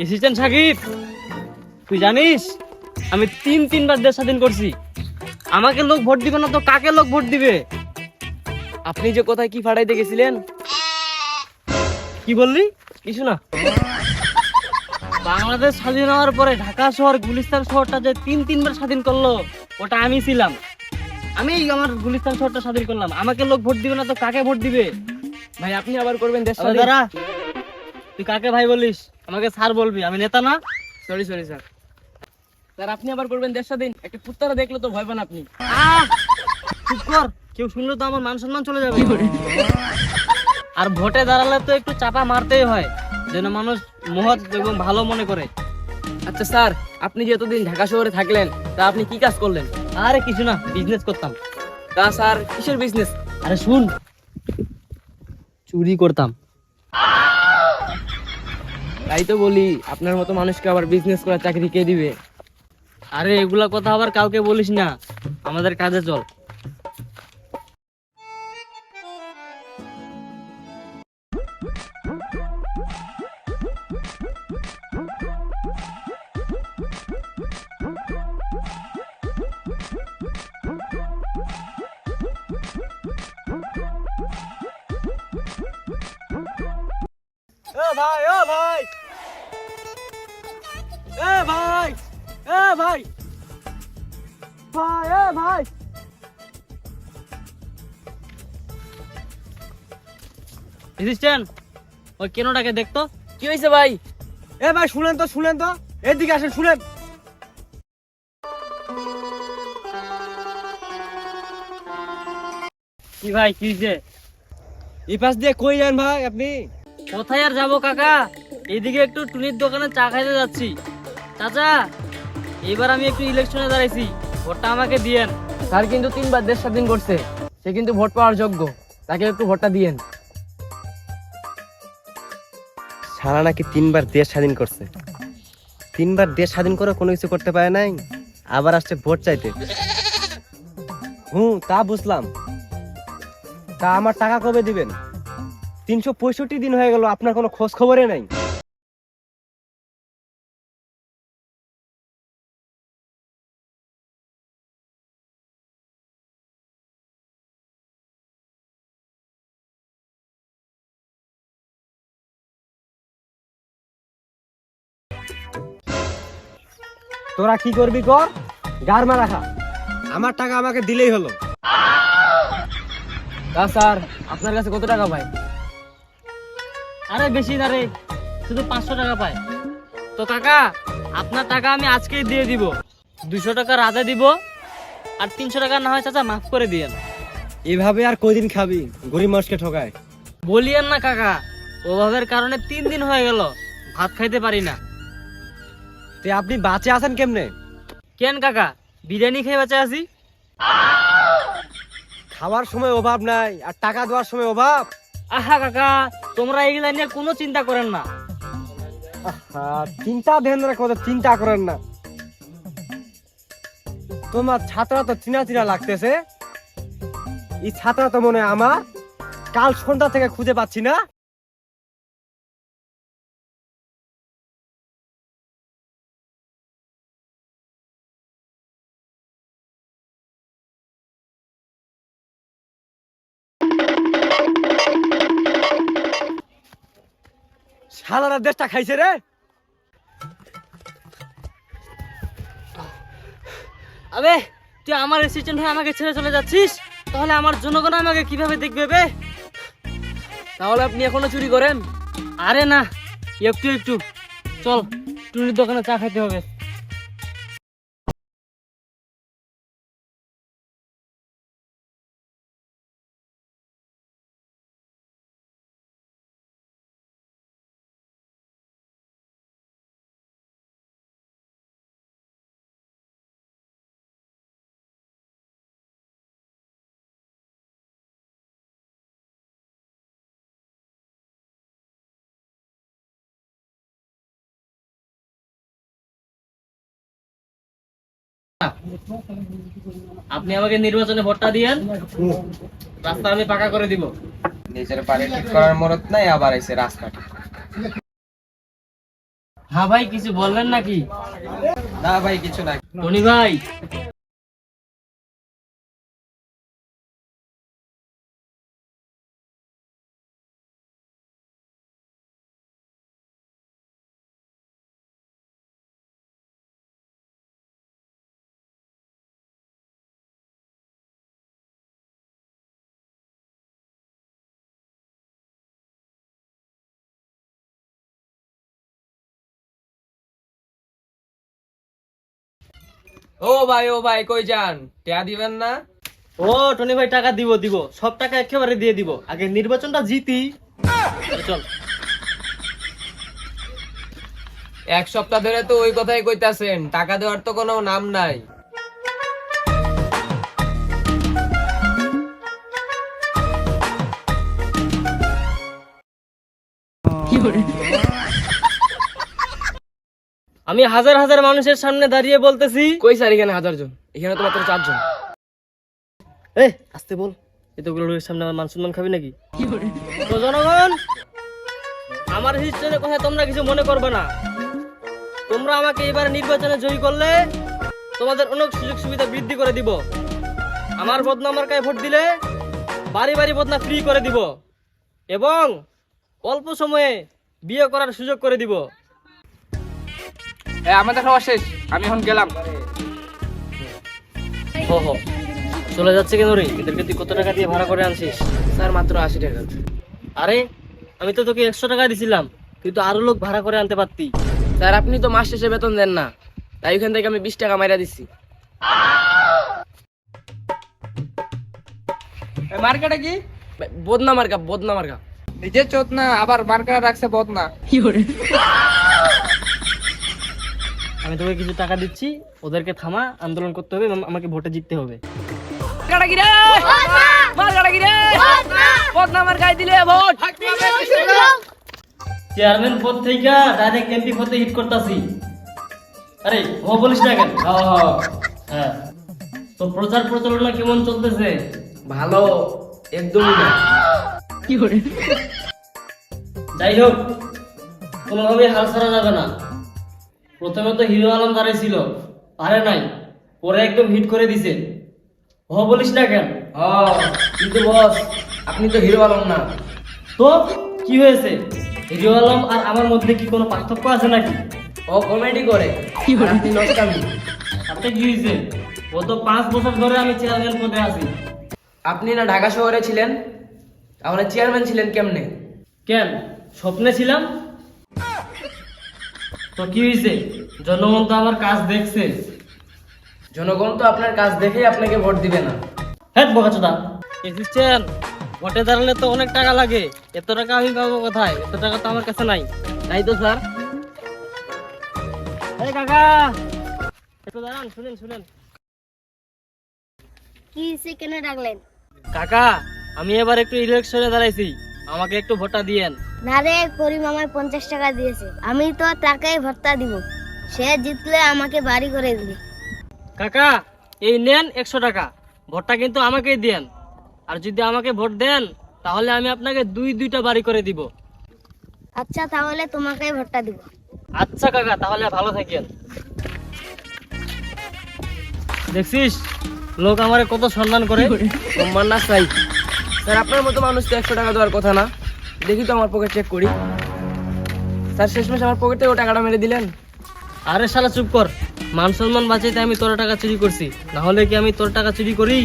এসেছেন সাকিব তুই জানিস আমি তিন তিনবার দেশ স্বাধীন করছি। আমাকে লোক ভোট দিবে না তো কাকে লোক ভোট দিবে? আপনি যে কোথায় কি ফাটাইতে গেছিলেন? কি বললি? কিছু না। বাংলাদেশ স্বাধীন হওয়ার পরে ঢাকা শহর গুলিস্তান শহরটা যে তিন তিনবার স্বাধীন করল ওটা আমি ছিলাম। আমি আমার গুলিস্তান শহরটা স্বাধীন করলাম। আমাকে লোক ভোট দিবে না তো কাকে ভোট দিবে? ভাই আপনি আবার করবেন দেশ দাঁড়া। তুই কাকে ভাই বলিস? আমাকে স্যার বলবি আমি নেতা না। সরি সরি স্যার স্যার আপনি আবার করবেন দেশ স্বাধীন একটা কুত্তারা দেখলে তো ভয় পান আপনি। চুপ কর কেউ শুনলে তো আমার মান সম্মান চলে যাবে। আর ভোটে দাঁড়ালে তো একটু চাপা মারতেই হয় যেন মানুষ মহৎ এবং ভালো মনে করে। আচ্ছা স্যার আপনি যে এতদিন ঢাকা শহরে থাকলেন তা আপনি কি কাজ করলেন? আরে কিছু না বিজনেস করতাম। তা স্যার কিসের বিজনেস আরে শুন। চুরি করতাম। তাই তো বলি, আপনার মতো মানুষকে আবার বিজনেস করার চাকরি কে দিবে? আরে এগুলা কথা আবার কাউকে বলিস না। আমাদের কাজে চল। ভাই। ভাই এ ভাই। ওই কেনটাকে দেখতো? কি হয়েছে ভাই? এ ভাই শুনেন তো শুনেন তো। এদিকে আসেন শুনেন। কি ভাই কি হয়েছে এই পাশ দিয়ে কই যান ভাই আপনি? কোথায় আর যাব কাকা? এদিকে একটু টুনির দোকানে চা খাইতে যাচ্ছি। চাচা এবার আমি একটু ইলেকশনে দাঁড়াইছি। ভোটটা আমাকে দিয়েন। স্যার কিন্তু তিনবার দেশ স্বাধীন করছে। সে কিন্তু ভোট পাওয়ার যোগ্য। তাকে একটু ভোটটা দিয়েন। সারা নাকি তিনবার দেশ স্বাধীন করছে। তিনবার দেশ স্বাধীন করে কোনো কিছু করতে পারে নাই। আবার আসছে ভোট চাইতে। হুম তা বুঝলাম। তা আমার টাকা কবে দিবেন? তিনশো পঁয়ষট্টি দিন হয়ে গেল, আপনার কোনো খোঁজ খবরে নাই। তোরা কি করবি কর? গার মারা খা। আমার টাকা আমাকে দিলেই হলো। তা স্যার আপনার কাছে কত টাকা ভাই আরে বেশি না রে শুধু পাঁচশো টাকা পায় তো কাকা আপনার টাকা আমি আজকেই দিয়ে দিব। দুশো টাকা রাজা দিব আর তিনশো টাকা না হয় চাচা মাফ করে দিয়েন। এভাবে আর কয়দিন খাবি? গরিব মানুষকে ঠকায়। বলিয়েন না কাকা অভাবের কারণে তিন দিন হয়ে গেল ভাত খাইতে পারি না। তে আপনি বাঁচে আছেন কেমনে? কেন কাকা? বিরিয়ানি খেয়ে বেঁচে আছি। খাওয়ার সময় অভাব নাই আর টাকা দেওয়ার সময় অভাব। আহা কাকা তোমরা এগুলা নিয়ে কোনো চিন্তা করেন না। আহা, চিন্তা দেন না কত চিন্তা করেন না। তোমার ছাত্রা তো চিনা চিনা লাগতেছে। এই ছাত্রা তো মনে হয় আমার। কাল সন্ধ্যা থেকে খুঁজে পাচ্ছি না। শালারা দেশটা খাইছে রে। আবে, তুই আমার অ্যাসিস্ট্যান্ট হয়ে আমাকে ছেড়ে চলে যাচ্ছিস? তাহলে আমার জনগণ আমাকে কীভাবে দেখবে বে? তাহলে আপনি এখনও চুরি করেন? আরে না, একটু একটু। চল, টুনির দোকানে চা খাইতে হবে। আপনি আমাকে নির্বাচনে ভোটটা দিয়েন। রাস্তা আমি পাকা করে দিব। নিজের বাড়ি ঠিক করার মরত নাই আবার এসে রাস্তা হা হ্যাঁ ভাই কিছু বলবেন নাকি? না ভাই কিছু না টনি ভাই ও ভাই ও ভাই কই যান? টিয়া দিবেন না? ও টনি ভাই টাকা দিব দিব। সব টাকা একেবারে দিয়ে দিব। আগে নির্বাচনটা জিতি। চল। এক সপ্তাহ ধরে তো ওই কথাই কইতাছেন টাকা দেওয়ার তো কোনো নাম নাই। আমি হাজার হাজার মানুষের সামনে দাঁড়িয়ে বলতেছি কই স্যার এখানে হাজার জন? এখানে তো মাত্র চারজন। এ আসতে বল। এতগুলো লোকের সামনে আমার মান সম্মান খাবি নাকি? তো জনগণ আমার হিস্ট্রির কথা তোমরা কিছু মনে করবে না। তোমরা আমাকে এবার নির্বাচনে জয়ী করলে তোমাদের অনেক সুযোগ সুবিধা বৃদ্ধি করে দিব। আমার বদনা মার্কায় ভোট দিলে বাড়ি বাড়ি বদনা ফ্রি করে দিব। এবং অল্প সময়ে বিয়ে করার সুযোগ করে দিব। আমাদের খাওয়া শেষ। আমি এখন গেলাম। হো হো। চলে যাচ্ছে কেন রে এদেরকে তুই কত টাকা দিয়ে ভাড়া করে আনছিস? স্যার মাত্র আশি টাকা। আরে আমি তো তোকে একশো টাকা দিছিলাম তুই তো আরও লোক ভাড়া করে আনতে পারতি। স্যার আপনি তো মাস শেষে বেতন দেন না। তাই ওখান থেকে আমি বিশ টাকা মাইরা দিচ্ছি মার্কেটে কি? বদনা মার্কা বদনা মার্কা। নিজে চোদ না আবার মার্কেটে রাখছে বদনা। কি না আমি তোকে কিছু টাকা দিচ্ছি ওদেরকে থামা আন্দোলন করতে হবে এবং আমাকে ভোটে জিততে হবে। কি কি চেয়ারম্যান পদ থেকে ডাইরেক্ট এমপি পদে হিট করতেছি। আরে ও বলিস না কেন? হ্যাঁ। তো প্রচার প্রচারণা কেমন চলতেছে? ভালো একদমই না। যাই হোক কোনোভাবেই হাল ছাড়া যাবে না। প্রথমে তো হিরো আলম দাঁড়িয়েছিল পারে নাই পরে একদম হিট করে দিছে। ও বলিস না কেন? ও কিন্তু বস আপনি তো হিরো আলম না। তো কি হয়েছে? হিরো আলম আর আমার মধ্যে কি কোনো পার্থক্য আছে নাকি? ও কমেডি করে কি আপনি নষ্টামি। কি হয়েছে? ও তো পাঁচ বছর ধরে আমি চেয়ারম্যান পদে আছি। আপনি না ঢাকা শহরে ছিলেন? তাহলে চেয়ারম্যান ছিলেন কেমনে? কেন? স্বপ্নে ছিলাম? তো কি হয়েছে জনগণ তো আমার কাজ দেখছে। জনগণ তো আপনার কাজ দেখেই আপনাকে ভোট দিবে না। হ্যাঁ বোকাচোদা। এসেছেন? ভোটে দাঁড়ালে তো অনেক টাকা লাগে। এত টাকা আমি পাবো কোথায়? এত টাকা তো আমার কাছে নাই। তাই তো স্যার। এই কাকা! একটু দাঁড়ান শুনেন শুনেন। কি হয়েছে কেন ডাকলেন? কাকা আমি এবার একটু ইলেকশনে দাঁড়াইছি। আমাকে একটু ভোটটা দিয়েন। না রে করিম আমায় পঞ্চাশ টাকা দিয়েছে। আমি তো তাকেই ভর্তা দিব। সে জিতলে আমাকে বাড়ি করে দিবে। কাকা এই নেন একশো টাকা। ভোটটা কিন্তু আমাকেই দেন। আর যদি আমাকে ভোট দেন তাহলে আমি আপনাকে দুই দুইটা বাড়ি করে দিব। আচ্ছা তাহলে তোমাকেই ভোটটা দিব। আচ্ছা কাকা তাহলে ভালো থাকেন। দেখছিস? লোক আমারে কত সম্মান করে। সম্মান না চাই। স্যার আপনার মতো মানুষ তো একশো টাকা দেওয়ার কথা না। দেখি তো আমার পকেট চেক করি। স্যার শেষমেশ আমার পকেটে ও টাকাটা মেরে দিলেন? আরে শালা চুপ কর। মান সম্মান বাঁচাইতে আমি তোর টাকা চুরি করছি। না হলে কি আমি তোর টাকা চুরি করি?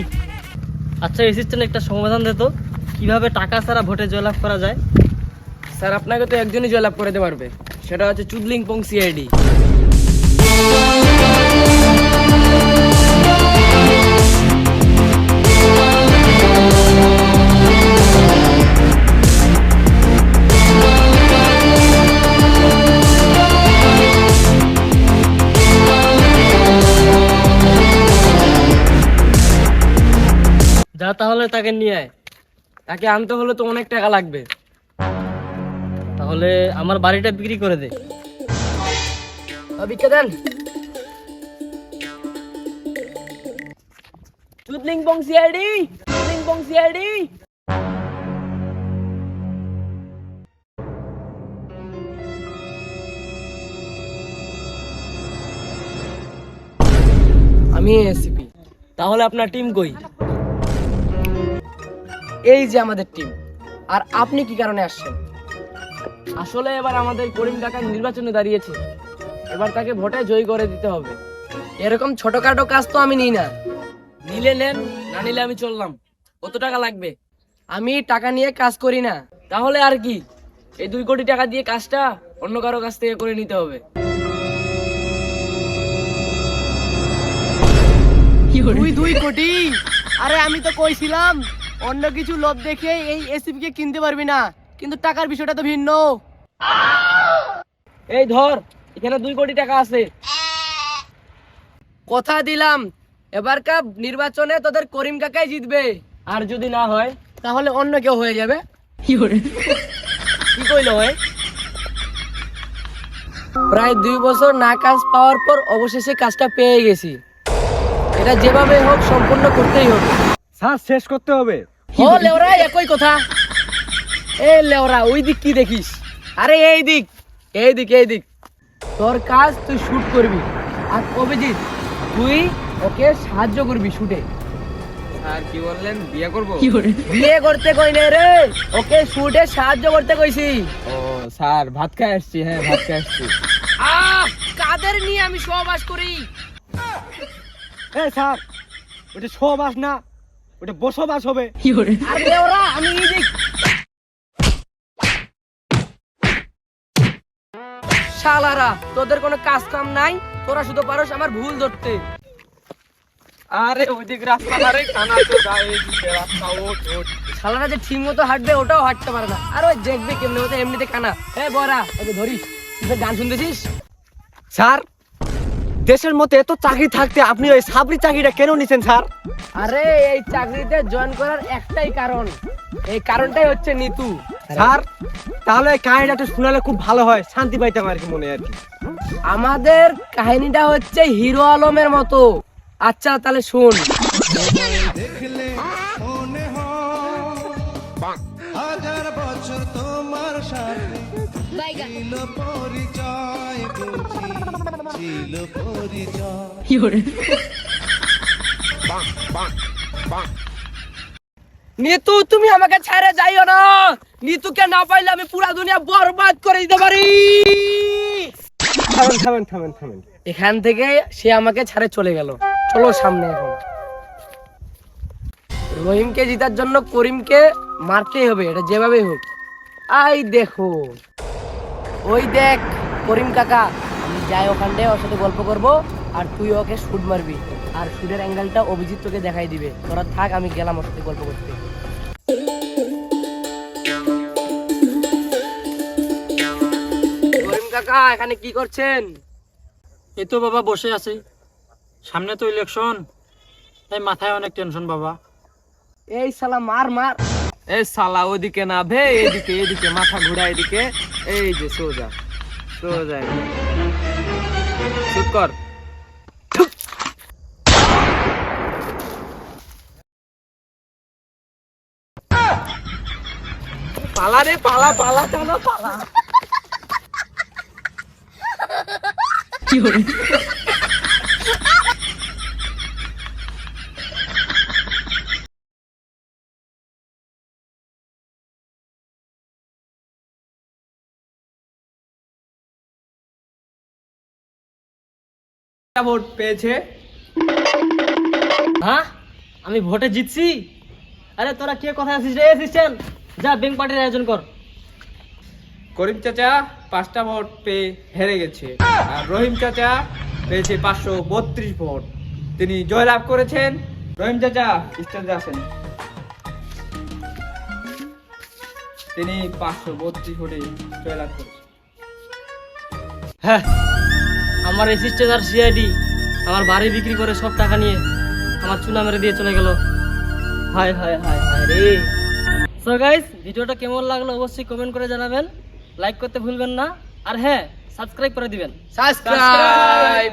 আচ্ছা এসিস্ট্যান্ট একটা সমাধান দে তো। কীভাবে টাকা ছাড়া ভোটে জয়লাভ করা যায়? স্যার আপনাকে তো একজনই জয়লাভ করাতে পারবে। সেটা হচ্ছে চুদলিং পং সিআইডি যা তাহলে তাকে নিয়ে আয়। তাকে আনতে হলে তো অনেক টাকা লাগবে। তাহলে আমার বাড়িটা বিক্রি করে দে। দেন। আমি এসিপি তাহলে আপনার টিম কই? এই যে আমাদের টিম আর আপনি কি কারণে আসছেন? আসলে এবার আমাদের করিম কাকা নির্বাচনে দাঁড়িয়েছে। এবার তাকে ভোটে জয়ী করে দিতে হবে। এরকম ছোটখাটো কাজ তো আমি নিই না। নিলে নেন না নিলে আমি চললাম। কত টাকা লাগবে? আমি টাকা নিয়ে কাজ করি না। তাহলে আর কি? এই দুই কোটি টাকা দিয়ে কাজটা অন্য কারও কাছ থেকে করে নিতে হবে। দুই দুই কোটি? আরে আমি তো কইছিলাম অন্য কিছু লোভ দেখে এই এসিপি কে কিনতে পারবি না। কিন্তু টাকার বিষয়টা তো ভিন্ন। এই ধর এখানে দুই কোটি টাকা আছে। কথা দিলাম এবারকার নির্বাচনে তোদের করিম কাকাই জিতবে। আর যদি না হয়? তাহলে অন্য কেউ হয়ে যাবে। কি কইলো হয় প্রায় দুই বছর না কাজ পাওয়ার পর অবশেষে কাজটা পেয়ে গেছি। এটা যেভাবে হোক সম্পূর্ণ করতেই হবে। স্যার শেষ করতে হবে। ও লেওরা একই কথা। এ লেওরা ওই দিক কি দেখিস? আরে এই দিক এই দিক এই দিক তোর কাজ তুই শুট করবি। আর অভিজিৎ তুই ওকে সাহায্য করবি শুটে। স্যার কি বললেন? বিয়ে করব? বিয়ে করতে কই না রে ওকে শুটে সাহায্য করতে কইছি। ও স্যার ভাত খাই আসছি হ্যাঁ ভাত খাই আসছি। আহ কাদের নিয়ে আমি সহবাস করি? এ স্যার ওটা সবাস না। ওটা বসবাস হবে। আর লেওরা আমি এই দিক শালারা তোদের কোনো কাজ কাম নাই? তোরা শুধু পারোস আমার ভুল ধরতে। আরে ওইদিক রাস্তা ধারে কানা তো গায়ে রাস্তা ওঠ ওঠ শালারা যে ঠিক মতো হাঁটবে ওটাও হাঁটতে পারে না। আর ওই দেখবে কেমনি মতো এমনিতে কানা। এ বরা ওকে ধরিস তুই গান শুনতেছিস? স্যার দেশের মধ্যে এত চাকরি থাকতে আপনি ওই সাবরি চাকরিটা কেন নিছেন স্যার? আরে এই চাকরিতে জয়েন করার একটাই কারণ। এই কারণটাই হচ্ছে নিতু। স্যার তাহলে কাহিনীটা একটু শোনালে খুব ভালো হয় শান্তি পাইতাম আর কি মনে আর কি। আমাদের কাহিনীটা হচ্ছে হিরো আলমের মতো। আচ্ছা তাহলে শুন। হাজার বছর তোমার সাথে পরিচয় বুঝি। ছিল পরিচয়। নিতু তুমি আমাকে ছেড়ে যাইও না। নিতুকে না পাইলে আমি পুরা দুনিয়া বরবাদ করে দিতে পারি। থামেন থামেন থামেন থামেন। এখান থেকে সে আমাকে ছাড়ে চলে গেল। চলো সামনে এখন। রহিমকে জিতার জন্য করিমকে মারতেই হবে এটা যেভাবেই হোক। আই দেখো। ওই দেখ করিম কাকা। আমি যাই ওখানটায় ওর সাথে গল্প করব আর তুই ওকে শুট মারবি। আর শুটের অ্যাঙ্গেলটা অভিজিৎ তোকে দেখাই দিবে। তোরা থাক আমি গেলাম ওর সাথে গল্প করতে। কাকা এখানে কি করছেন? এই তো বাবা বসে আছি। সামনে তো ইলেকশন তাই মাথায় অনেক টেনশন বাবা। এই সালা মার মার। এই সালা ওদিকে না ভে এদিকে এদিকে মাথা ঘুরা এদিকে। এই যে সোজা সোজা চুপ কর। পালা রে পালা পালা চলো পালা। ভোট পেয়েছে। হ্যাঁ? আমি ভোটে জিতছি? আরে তোরা কে কথা আছিস রে? অ্যাসিস্ট্যান্ট যা ব্যাংক পার্টির আয়োজন কর। করিম চাচা পাঁচটা ভোট পেয়ে হেরে গেছে। আর রহিম চাচা পেয়েছে পাঁচশো বত্রিশ ভোট। তিনি জয়লাভ করেছেন। রহিম চাচা স্টেজে আসেন। তিনি পাঁচশো বত্রিশ ভোটে জয়লাভ করেছেন। হ্যাঁ। আমার অ্যাসিস্ট্যান্ট আর সিআইডি আমার বাড়ি বিক্রি করে সব টাকা নিয়ে আমার চুনা মেরে দিয়ে চলে গেল। হায় হায় হায় হায় রে। সো গাইস ভিডিওটা কেমন লাগল অবশ্যই কমেন্ট করে জানাবেন। লাইক করতে ভুলবেন না। আর হ্যাঁ সাবস্ক্রাইব করে দিবেন। সাবস্ক্রাইব